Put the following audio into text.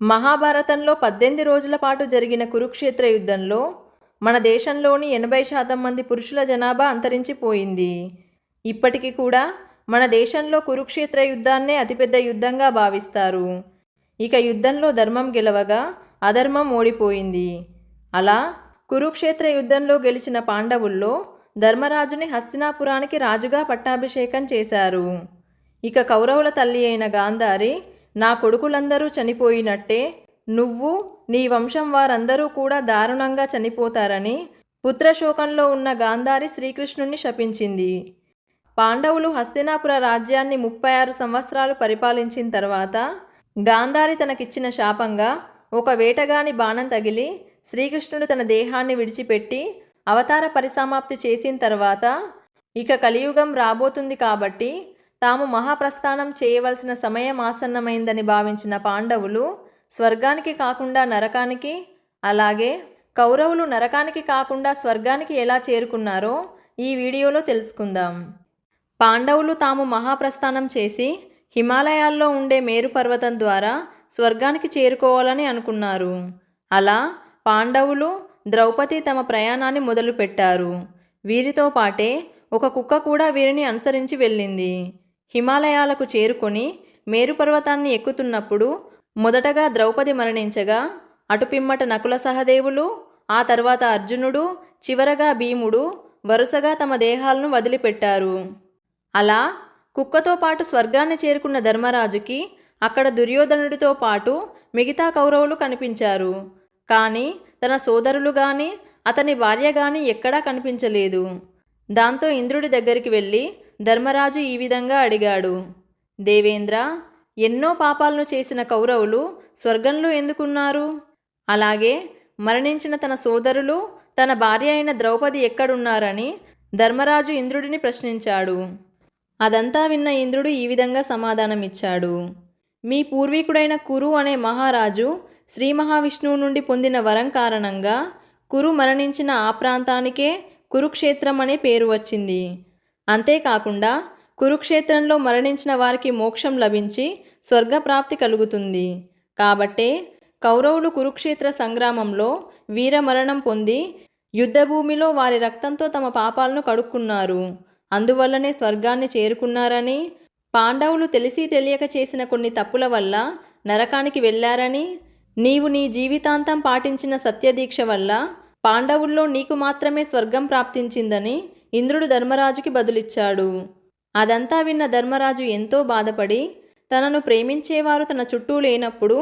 మహాభారతంలో పద్దెనిమిది రోజుల పాటు జరిగిన కురుక్షేత్ర యుద్ధంలో మన దేశంలోని ఎనభై శాతం మంది పురుషుల జనాభా అంతరించిపోయింది. ఇప్పటికీ కూడా మన దేశంలో కురుక్షేత్ర యుద్ధాన్నే అతిపెద్ద యుద్ధంగా భావిస్తారు. ఇక యుద్ధంలో ధర్మం గెలవగా అధర్మం ఓడిపోయింది. అలా కురుక్షేత్ర యుద్ధంలో గెలిచిన పాండవుల్లో ధర్మరాజుని హస్తినాపురానికి రాజుగా పట్టాభిషేకం చేశారు. ఇక కౌరవుల తల్లి అయిన గాంధారి నా కొడుకులందరూ చనిపోయినట్టే నువ్వు నీ వంశం వారందరూ కూడా దారుణంగా చనిపోతారని పుత్రశోకంలో ఉన్న గాంధారి శ్రీకృష్ణుణ్ణి శపించింది. పాండవులు హస్తినాపుర రాజ్యాన్ని ముప్పై ఆరు సంవత్సరాలు పరిపాలించిన తర్వాత గాంధారి తనకిచ్చిన శాపంగా ఒక వేటగాని బాణం తగిలి శ్రీకృష్ణుడు తన దేహాన్ని విడిచిపెట్టి అవతార పరిసమాప్తి చేసిన తర్వాత ఇక కలియుగం రాబోతుంది కాబట్టి తాము మహాప్రస్థానం చేయవలసిన సమయం ఆసన్నమైందని భావించిన పాండవులు స్వర్గానికి కాకుండా నరకానికి అలాగే కౌరవులు నరకానికి కాకుండా స్వర్గానికి ఎలా చేరుకున్నారో ఈ వీడియోలో తెలుసుకుందాం. పాండవులు తాము మహాప్రస్థానం చేసి హిమాలయాల్లో ఉండే మేరు పర్వతం ద్వారా స్వర్గానికి చేరుకోవాలని అనుకున్నారు. అలా పాండవులు ద్రౌపది తమ ప్రయాణాన్ని మొదలుపెట్టారు. వీరితో పాటే ఒక కుక్క కూడా వీరిని అనుసరించి వెళ్ళింది. హిమాలయాలకు చేరుకొని మేరు పర్వతాన్ని ఎక్కుతున్నప్పుడు మొదటగా ద్రౌపది మరణించగా అటుపిమ్మట నకుల సహదేవులు ఆ తర్వాత అర్జునుడు చివరగా భీముడు వరుసగా తమ దేహాలను వదిలిపెట్టారు. అలా కుక్కతో పాటు స్వర్గాన్ని చేరుకున్న ధర్మరాజుకి అక్కడ దుర్యోధనుడితో పాటు మిగతా కౌరవులు కనిపించారు. కానీ తన సోదరులు కానీ అతని భార్య కానీ ఎక్కడా కనిపించలేదు. దాంతో ఇంద్రుడి దగ్గరికి వెళ్ళి ధర్మరాజు ఈ విధంగా అడిగాడు. దేవేంద్ర ఎన్నో పాపాలను చేసిన కౌరవులు స్వర్గంలో ఎందుకున్నారు? అలాగే మరణించిన తన సోదరులు తన భార్య అయిన ద్రౌపది ఎక్కడున్నారని ధర్మరాజు ఇంద్రుడిని ప్రశ్నించాడు. అదంతా విన్న ఇంద్రుడు ఈ విధంగా సమాధానమిచ్చాడు. మీ పూర్వీకుడైన కురు అనే మహారాజు శ్రీ మహావిష్ణువు నుండి పొందిన వరం కారణంగా కురు మరణించిన ఆ ప్రాంతానికే కురుక్షేత్రం అనే పేరు వచ్చింది. అంతేకాకుండా కురుక్షేత్రంలో మరణించిన వారికి మోక్షం లభించి స్వర్గప్రాప్తి కలుగుతుంది. కాబట్టే కౌరవులు కురుక్షేత్ర సంగ్రామంలో వీరమరణం పొంది యుద్ధభూమిలో వారి రక్తంతో తమ పాపాలను కడుక్కున్నారు. అందువల్లనే స్వర్గాన్ని చేరుకున్నారని పాండవులు తెలిసి తెలియక చేసిన కొన్ని తప్పుల వల్ల నరకానికి వెళ్ళారని నీవు నీ జీవితాంతం పాటించిన సత్యదీక్ష వల్ల పాండవుల్లో నీకు మాత్రమే స్వర్గం ప్రాప్తించిందని ఇంద్రుడు ధర్మరాజుకి బదులిచ్చాడు. అదంతా విన్న ధర్మరాజు ఎంతో బాధపడి తనను ప్రేమించేవారు తన చుట్టూ లేనప్పుడు